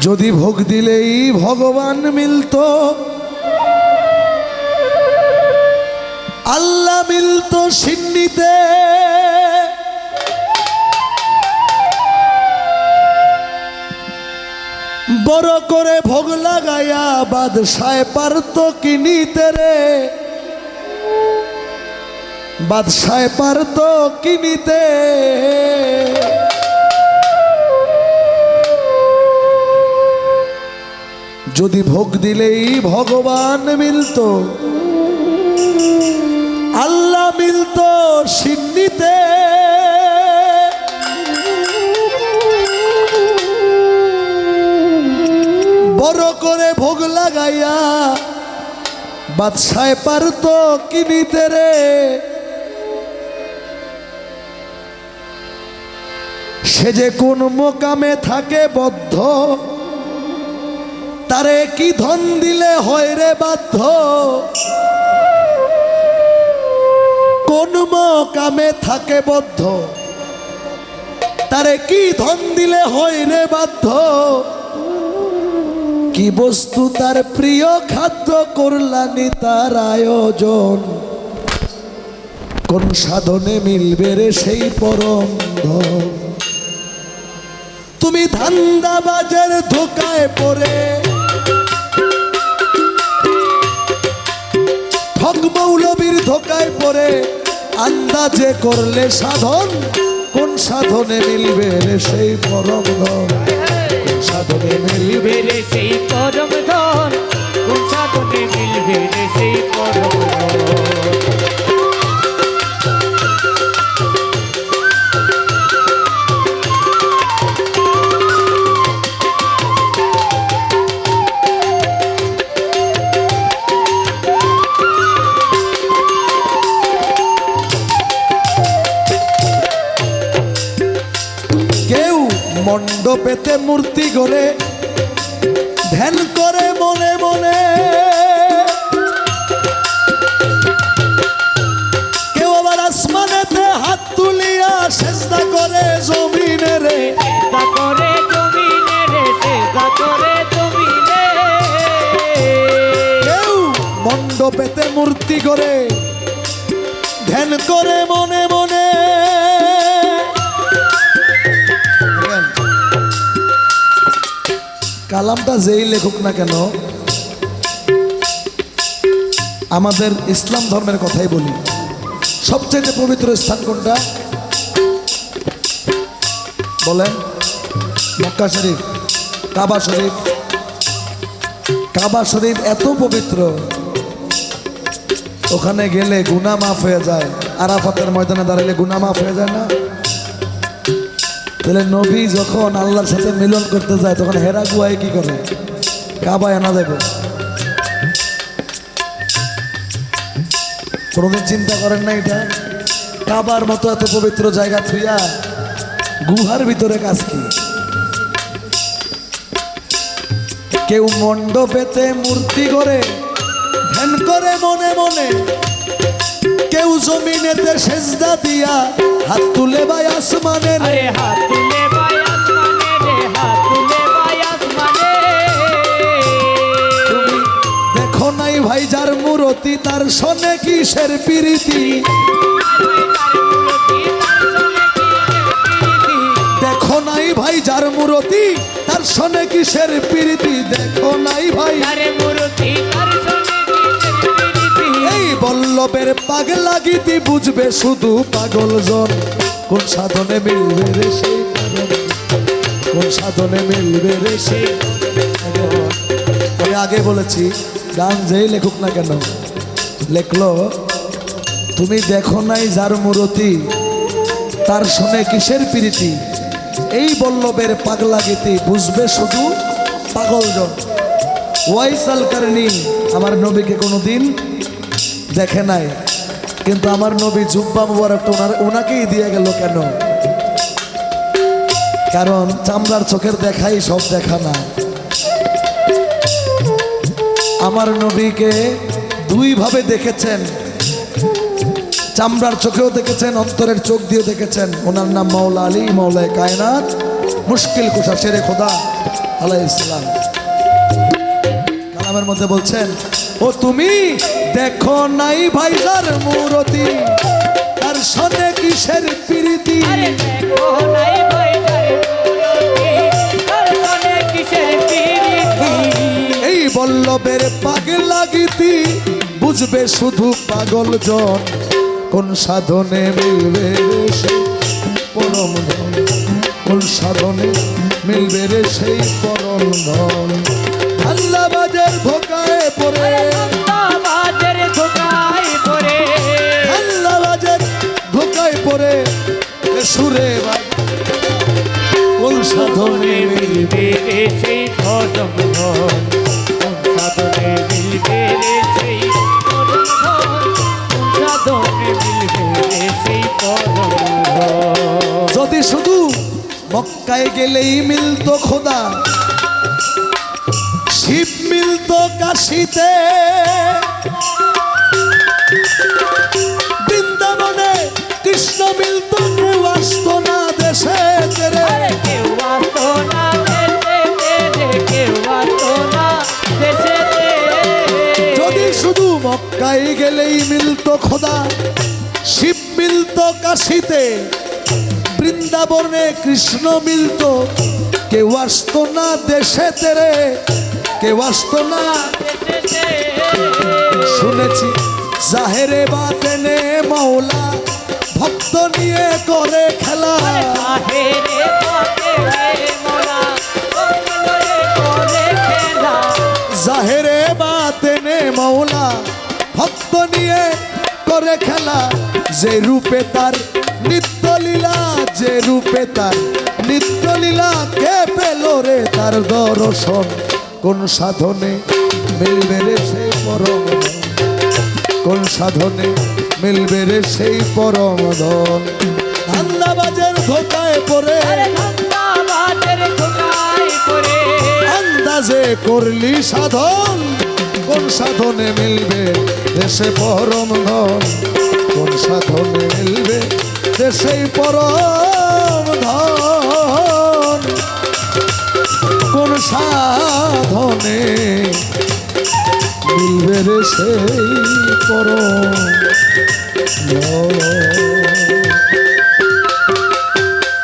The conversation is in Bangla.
যদি ভোগ দিলেই ভগবান মিলত। আল্লাহ মিলত সিন্নিতে। বড় করে ভোগ লাগাইয়া বাদশায় পারত কিনিতে রে? বাদশায় পারত কিনিতে যদি ভোগ দিলেই ভগবান মিলত। আল্লাহ মিলত সিন্নিতে। বড় করে ভোগ লাগাইয়া বাদশায় পারত কিনিতে রে। সে যে কোন মোকামে থাকে বদ্ধ। তারে কি ধন দিলে হয় রে বাধ্য? কোন কামে থাকে বদ্ধ? তারে কি ধন দিলে হয় রে বাধ্য? কি বস্তু তার প্রিয় খাদ্য করলানি তার আয়োজন? কোন সাধনে মিলবে রে সেই পরম ধন? তুমি ধান্দাবাজের ধোকায় পড়ে ঠক মৌলবীর ধোকায় পড়ে, আন্দাজে করলে সাধন, কোন সাধনে মিলবে রে সেই পরম ধন? কোন সাধনে মিলবে রে সেই পরম ধন? কোন সাধনে মিলবে রে সেই মণ্ডপেতে মূর্তি গড়ে ধ্যান করে মনে মনে। কেউ আবার আসমানেতে হাত তুলিয়া চেষ্টা করে জমিনে রে। করে জমিনে রে করে জমিনে কেউ মণ্ডপেতে মূর্তি গড়ে ধ্যান করে মনে মনে। কালামটা যেই লেখুক না কেন, আমাদের ইসলাম ধর্মের কথাই বলি। সবচেয়ে পবিত্র স্থান কোনটা? বলেন, মক্কা শরীফ, কাবা শরীফ। কাবা শরীফ এত পবিত্র, ওখানে গেলে গুনা মাফ হয়ে যায়। আরাফাতের ময়দানে দাঁড়ালে গুনা মাফ হয়ে যায় না? তাহলে নবী যখন আল্লাহর সাথে মিলন করতে যায়, তখন হেরা গুয়ায় কি করে? কাবায় আনা যাবে। কোনোদিন চিন্তা করেন না এটা? কাবার মতো এত পবিত্র জায়গা থুইয়া গুহার ভিতরে কাজ কি? কেউ মণ্ডপেতে মূর্তি করে ধ্যান করে মনে মনে কেউ জমিনেতে সেজদা দিয়া হাত তুলে বাই আসমানে রে। হাত তুলে বাই আসমানে রে হাত তুলে বাই আসমানে তুমি দেখো নাই ভাই যার মূরতি তার সনে কিসের প্রীতি? দেখো নাই ভাই যার মূরতি তার সনে কিসের প্রীতি? দেখো নাই ভাই। আরে বল্লভের পাগলা গীতি বুঝবে শুধু পাগল জন। কোন সাধনে মিলবে রে সেই কোন সাধনে মিলবে রে সেই আমি আগে বলেছি, গান যেই লেখুক না কেন, লেখলো, তুমি দেখো নাই যার মূরতি, তার শুনে কিসের প্রীতি? এই বল্লভের পাগলা গীতি বুঝবে শুধু পাগলজন ওয়াইসাল কারণী আমার নবীকে কোনোদিন দেখে নাই। কিন্তু আমার নবী জুব্বা মুবারক তো ওনার ওনাকেই দিয়ে গেল কেন? কারণ চামড়ার চোখের দেখাই সব দেখা না। আমার নবীকে দুইভাবে দেখেছেন। চামড়ার চোখেও দেখেছেন, অন্তরের চোখ দিয়ে দেখেছেন। ওনার নাম মাওলা আলী, মাওলায় কায়নাত, মুশকিল কুশা, শেরে খোদা আলাইসালাম কালামের মধ্যে বলছেন ও তুমি দেখো নাই ভাইজার মূরতি তার সনে কিসের প্রীতি? আরে? এই বল্লভের পাগলা গীতি বুঝবে শুধু পাগল জন। কোন সাধনে মিলবে পরম ধন? কোন সাধনে মিলবে রে সেই পরম ধন? আল্লাহবাজের সুরে। কোন সাধনে মিলবে সেই কোন সাধনে মিলবে সেই সাধনে মিলবে সেই যদি শুধু মক্কায় গেলেই মিলতো খোদা, শিব মিলতো কাশিতে মিলতো খোদা, শিব মিলতো কাশিতে, বৃন্দাবনে কৃষ্ণ মিলতো কেউ আসতো না দেশে তেরে কেউ আসতো না। শুনেছি, জাহেরে বাতেনে মৌলা ভক্ত নিয়ে করে খেলা যে রূপে তার নিত্য লীলা যে রূপে তার নিত্য লীলা কে পেল রে তার দর্শন কোন সাধনে মিলবে রে সেই পরম? কোন সাধনে মিলবে রে সেই পরম ধন আন্দাবাজের ধোকায় পড়ে। আন্দাজে করলি সাধন কোন সাধনে মিলবে দেশে পরম ধন সাধনে মিলবে দেশে পরম ধন। কোন সাধনে মিলবে রে সেই পরম ধন।